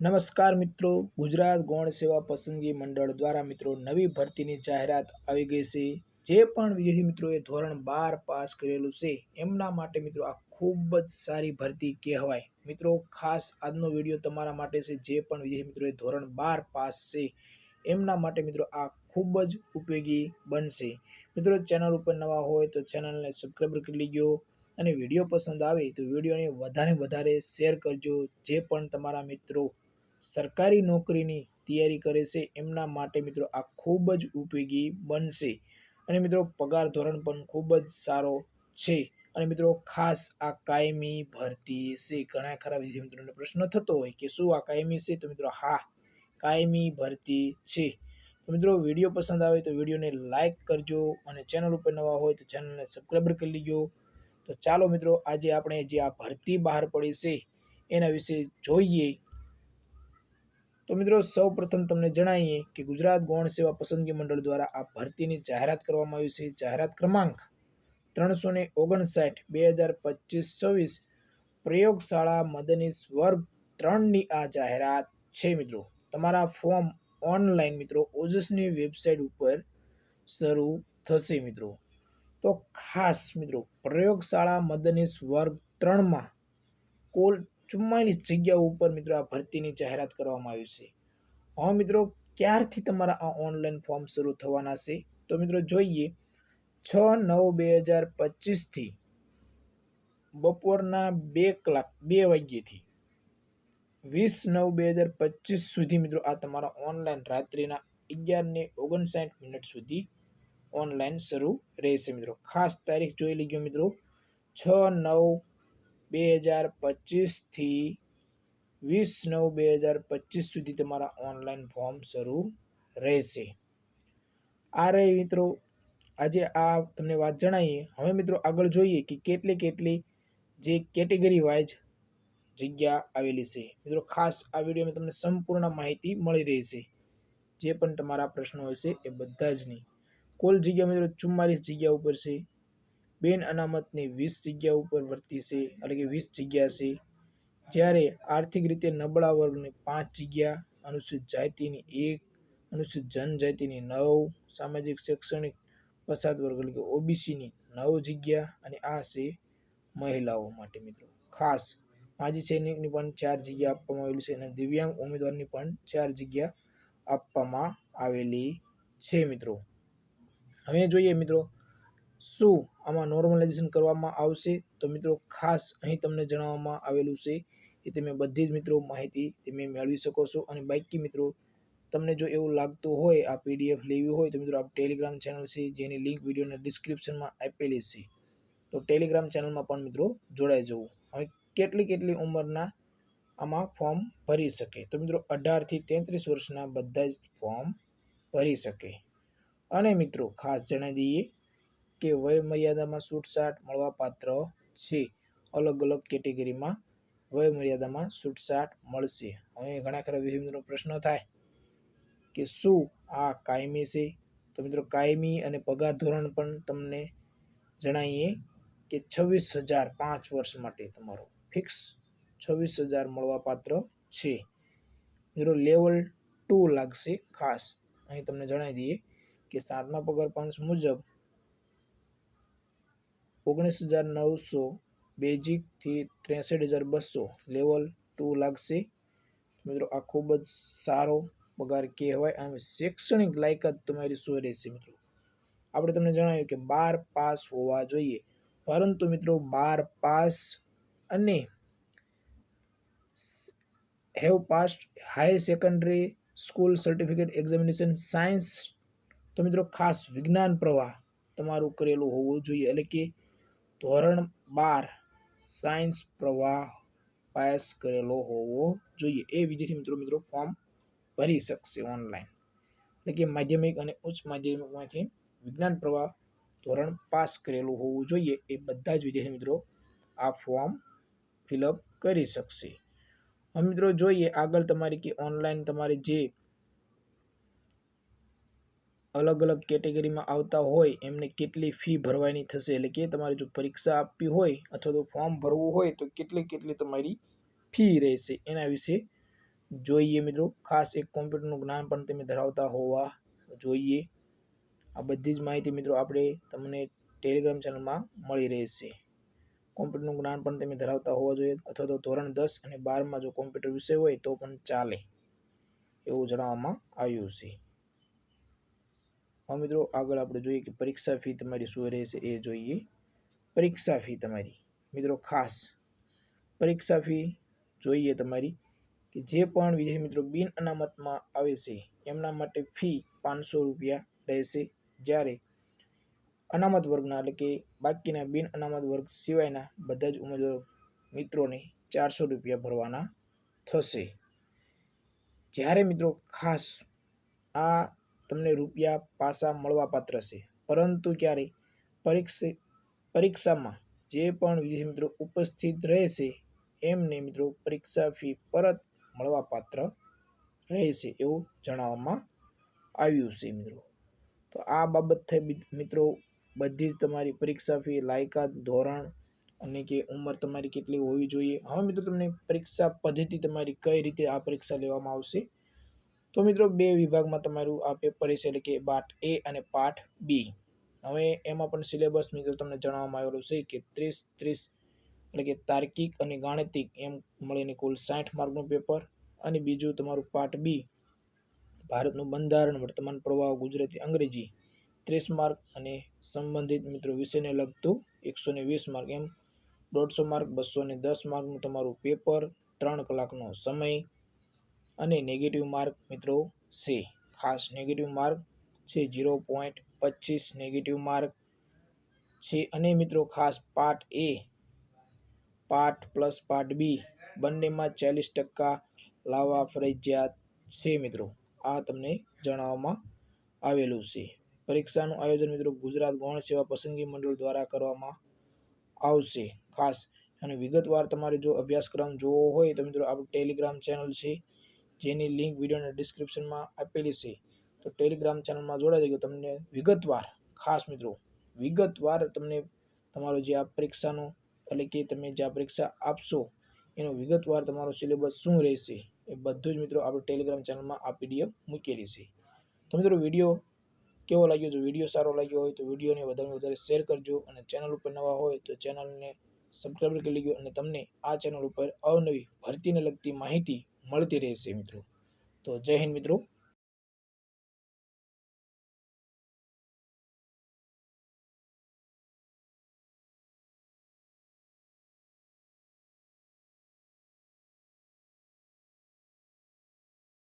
નમસ્કાર મિત્રો. ગુજરાત ગૌણ સેવા પસંદગી મંડળ દ્વારા મિત્રો નવી ભરતીની જાહેરાત આવી ગઈ છે. જે પણ વિદ્યાર્થી મિત્રોએ ધોરણ બાર પાસ કરેલું છે, એમના માટે મિત્રો આ ખૂબ જ સારી ભરતી કહેવાય. મિત્રો, ખાસ આજનો વીડિયો તમારા માટે છે. જે પણ વિદ્યાર્થી મિત્રોએ ધોરણ બાર પાસ છે, એમના માટે મિત્રો આ ખૂબ જ ઉપયોગી બનશે. મિત્રો, ચેનલ ઉપર નવા હોય તો ચેનલને સબસ્ક્રાઈબ કરી લેજો અને વીડિયો પસંદ આવે તો વિડીયોને વધારે વધારે શેર કરજો. જે પણ તમારા મિત્રો સરકારી નોકરીની તૈયારી કરે છે, એમના માટે મિત્રો આ ખૂબ જ ઉપયોગી બનશે. અને મિત્રો પગાર ધોરણ પણ ખૂબ જ સારો છે. અને મિત્રો ખાસ આ કાયમી ભરતી છે. ઘણા ખરા વિદ્યાર્થી મિત્રોને પ્રશ્ન થતો હોય કે શું આ કાયમી છે? તો મિત્રો હા, કાયમી ભરતી છે. તો મિત્રો વીડિયો પસંદ આવે તો વિડીયોને લાઇક કરજો અને ચેનલ ઉપર નવા હોય તો ચેનલને સબસ્ક્રાઈબર કરી લેજો. તો ચાલો મિત્રો આજે આપણે જે આ ભરતી બહાર પડી છે, એના વિશે જોઈએ. તો મિત્રો સૌ પ્રથમ તમને જણાવીએ કે ગુજરાત ગૌણ સેવા પસંદગી મંડળ દ્વારા આ ભરતીની જાહેરાત કરવામાં આવી છે. જાહેરાત ક્રમાંક ત્રણસો ને ઓગણસાઠ, બે હજાર પચીસ, છવ્વીસ પ્રયોગશાળા મદનીશ વર્ગ ત્રણની આ જાહેરાત છે મિત્રો. તમારા ફોર્મ ઓનલાઈન મિત્રો ઓજસની વેબસાઇટ ઉપર શરૂ થશે મિત્રો. તો ખાસ મિત્રો, પ્રયોગશાળા મદનીશ વર્ગ ત્રણમાં કુલ ચુમ્માલીસ જગ્યાઓ ઉપર મિત્રો આ ભરતીની જાહેરાત કરવામાં આવી છે. હવે મિત્રો, ક્યારથી તમારા આ ઓનલાઈન ફોર્મ શરૂ થવાના છે? તો મિત્રો જોઈએ, છ નવ બે હજાર પચીસથી બપોરના બે કલાક, બે વાગ્યેથી વીસ નવ બે હજાર પચીસ સુધી મિત્રો આ તમારા ઓનલાઈન રાત્રિના અગિયારને ઓગણસાઠ મિનિટ સુધી ઓનલાઈન શરૂ રહેશે મિત્રો. ખાસ તારીખ જોઈ લીજો મિત્રો. છ નવ બે હજાર પચીસથી વીસ નવ બે હજાર પચીસ સુધી તમારા ઓનલાઈન ફોર્મ શરૂ રહેશે. આ રહી મિત્રો, આજે આ તમને વાત જણાવીએ. હવે મિત્રો આગળ જોઈએ કે કેટલી કેટલી જે કેટેગરી વાઇઝ જગ્યા આવેલી છે. મિત્રો ખાસ આ વિડીયોમાં તમને સંપૂર્ણ માહિતી મળી રહી છે જે પણ તમારા પ્રશ્નો હશે એ બધા જ નહીં. કુલ જગ્યા મિત્રો ચુમ્માલીસ જગ્યા ઉપર છે. બેન અનામતની વીસ જગ્યા ઉપર વર્તી છે, એટલે કે વીસ જગ્યા છે. જ્યારે આર્થિક રીતે નબળા વર્ગની પાંચ જગ્યા, અનુસૂચિત જાતિની એક, અનુસૂચિત જનજાતિની નવ, સામાજિક, શૈક્ષણિક પછાત વર્ગ, એટલે કે ઓબીસીની નવ જગ્યા, અને આ છે મહિલાઓ માટે મિત્રો. ખાસ માજી સૈનિકની પણ ચાર જગ્યા આપવામાં આવેલી છે, અને દિવ્યાંગ ઉમેદવારની પણ ચાર જગ્યા આપવામાં આવેલી છે મિત્રો. હવે જોઈએ મિત્રો શું આમાં નોર્મલાઇઝેશન કરવામાં આવશે? તો મિત્રો, ખાસ અહીં તમને જણાવવામાં આવેલું છે કે તમે બધી જ મિત્રો માહિતી તમે મેળવી શકો છો. અને બાકી મિત્રો, તમને જો એવું લાગતું હોય, આ પીડીએફ લેવી હોય, તો મિત્રો, આ ટેલિગ્રામ ચેનલ છે, જેની લિંક વિડીયોના ડિસ્ક્રિપ્શનમાં આપેલી છે. તો ટેલિગ્રામ ચેનલમાં પણ મિત્રો, જોડાઈ જવું. હવે કેટલી કેટલી ઉંમરના આમાં ફોર્મ ભરી શકે? તો મિત્રો અઢારથી તેત્રીસ વર્ષના બધા જ ફોર્મ ભરી શકે. અને મિત્રો, ખાસ જણાવી દઈએ કે વય મર્યાદામાં છૂટછાટ મળવાપાત્ર છે. અલગ અલગ કેટેગરીમાં વય મર્યાદામાં છૂટછાટ મળશે. હવે ઘણા ખરા વિદ્યાર્થીઓનો પ્રશ્ન થાય કે શું આ કાયમી છે? તો મિત્રો કાયમી અને પગાર ધોરણ પણ તમને જણાવીએ કે છવ્વીસ હજાર પાંચ વર્ષ માટે તમારો ફિક્સ છવ્વીસ હજાર મળવાપાત્ર છે. મિત્રો લેવલ ટુ લાગશે ખાસ. અહીં તમને જણાવી દઈએ કે સાતમા પગાર પાંચ મુજબ ઓગણીસ હજાર નવસો બેઝિકથી ત્રેસઠ હજાર બસો લેવલ ટુ લાગશે. મિત્રો, આ ખૂબ જ સારો પગાર કહેવાય અને શૈક્ષણિક લાયકાત તમારી શું રહેશે, મિત્રો. આપણે તમને જણાવ્યું કે બાર પાસ હોવા જોઈએ. પરંતુ, મિત્રો, બાર પાસ અને have passed higher secondary school certificate examination science તો, મિત્રો, ખાસ વિજ્ઞાન પ્રવાહ તમારું કરેલું હોવું જોઈએ. એટલે કે ધોરણ બાર સાયન્સ પ્રવાહ પાસ કરેલો હોવો જોઈએ. એ વિદ્યાર્થી મિત્રો મિત્રો ફોર્મ ભરી શકશે ઓનલાઈન એટલે કે માધ્યમિક અને ઉચ્ચ માધ્યમિકમાંથી વિજ્ઞાન પ્રવાહ ધોરણ પાસ કરેલું હોવું જોઈએ. એ બધા જ વિદ્યાર્થી મિત્રો આ ફોર્મ ફિલઅપ કરી શકશે. હવે મિત્રો જોઈએ આગળ તમારી કે ઓનલાઈન તમારી જે અલગ અલગ કેટેગરીમાં આવતા હોય, એમને કેટલી ફી ભરવાની થશે? એટલે કે તમારે જો પરીક્ષા આપવી હોય અથવા તો ફોર્મ ભરવું હોય, તો કેટલી કેટલી તમારી ફી રહેશે? એના વિશે જોઈએ મિત્રો. ખાસ એક કોમ્પ્યુટરનું જ્ઞાન પણ તમે ધરાવતા હોવા જોઈએ. આ બધી જ માહિતી મિત્રો આપણે તમને ટેલિગ્રામ ચેનલમાં મળી રહેશે. કોમ્પ્યુટરનું જ્ઞાન પણ તમે ધરાવતા હોવા જોઈએ અથવા તો ધોરણ દસ અને બારમાં જો કોમ્પ્યુટર વિષય હોય, તો પણ ચાલે. એવું જણાવવામાં આવ્યું છે. હવે મિત્રો, આગળ આપણે જોઈએ કે પરીક્ષા ફી તમારી શું રહેશે એ જોઈએ. પરીક્ષા ફી તમારી. મિત્રો, ખાસ પરીક્ષા ફી જોઈએ તમારી કે જે પણ વિદ્યાર્થી મિત્રો બિન અનામતમાં આવે છે, એમના માટે ફી પાંચસો રૂપિયા રહેશે. જ્યારે અનામત વર્ગના એટલે કે બાકીના બિન અનામત વર્ગ સિવાયના બધા જ ઉમેદવારો મિત્રોને ચારસો રૂપિયા ભરવાના થશે. જ્યારે મિત્રો ખાસ આ તમને રૂપિયા પાસા મળવાપાત્ર છે. પરંતુ ક્યારે? પરીક્ષા, પરીક્ષામાં જે પણ વિદ્યાર્થી મિત્રો ઉપસ્થિત રહેશે, એમને મિત્રો પરીક્ષા ફી પરત મળવાપાત્ર રહેશે એવું જણાવવામાં આવ્યું છે મિત્રો. તો આ બાબત થઈ મિત્રો બધી જ તમારી પરીક્ષા ફી, લાયકાત, ધોરણ અને કે ઉંમર તમારી કેટલી હોવી જોઈએ. હવે મિત્રો તમને પરીક્ષા પદ્ધતિ તમારી કઈ રીતે આ પરીક્ષા લેવામાં આવશે તો મિત્રો બે વિભાગમાં તમારું આ પેપર છે એટલે કે પાર્ટ એ અને પાર્ટ બી હવે એમાં પણ સિલેબસ મિત્રો તમને જણાવવામાં આવેલું છે કે ત્રીસ ત્રીસ એટલે કે તાર્કિક અને ગાણિતિક એમ મળીને કુલ સાઠ માર્કનું પેપર અને બીજું તમારું પાર્ટ બી ભારતનું બંધારણ, વર્તમાન પ્રવાહ, ગુજરાતી, અંગ્રેજી ત્રીસ માર્ક અને સંબંધિત મિત્રો વિષયને લગતું એકસો ને વીસ માર્ક એમ. દોઢસો માર્ક, બસો ને દસ માર્કનું તમારું પેપર ત્રણ કલાકનો સમય અને નેગેટિવ માર્ક મિત્રો છે. ખાસ નેગેટિવ માર્ક છે ઝીરો પોઈન્ટ પચીસ નેગેટિવ માર્ક છે. અને મિત્રો ખાસ part A part plus part B બંનેમાં ચાલીસ ટકા લાવવા ફરજિયાત છે મિત્રો. આ તમને જણાવવામાં આવેલું છે. પરીક્ષાનું આયોજન મિત્રો ગુજરાત ગૌણ સેવા પસંદગી મંડળ દ્વારા કરવામાં આવશે. ખાસ અને વિગતવાર તમારે જો અભ્યાસક્રમ જોવો હોય તો મિત્રો આપણું ટેલિગ્રામ ચેનલ છે. જેની લિંક વિડીયોના ડિસ્ક્રિપ્શનમાં આપેલી છે. તો ટેલિગ્રામ ચેનલમાં જોડાઈ જાય તમને વિગતવાર, ખાસ મિત્રો, વિગતવાર તમને તમારો જે આ પરીક્ષાનો એટલે કે તમે જે આ પરીક્ષા આપશો, એનો વિગતવાર તમારો સિલેબસ શું રહેશે એ બધું જ મિત્રો આપણે ટેલિગ્રામ ચેનલમાં આ પીડીએફ મૂકેલી છે. તો મિત્રો વીડિયો કેવો લાગ્યો? જો વીડિયો સારો લાગ્યો હોય તો વિડીયોને વધારે વધારે શેર કરજો અને ચેનલ ઉપર નવા હોય તો ચેનલને સબસ્ક્રાઈબ કરી લેજો અને તમને આ ચેનલ ઉપર અવનવી ભરતીને લગતી માહિતી મળતી રહેશે મિત્રો. તો જય હિન્દ મિત્રો.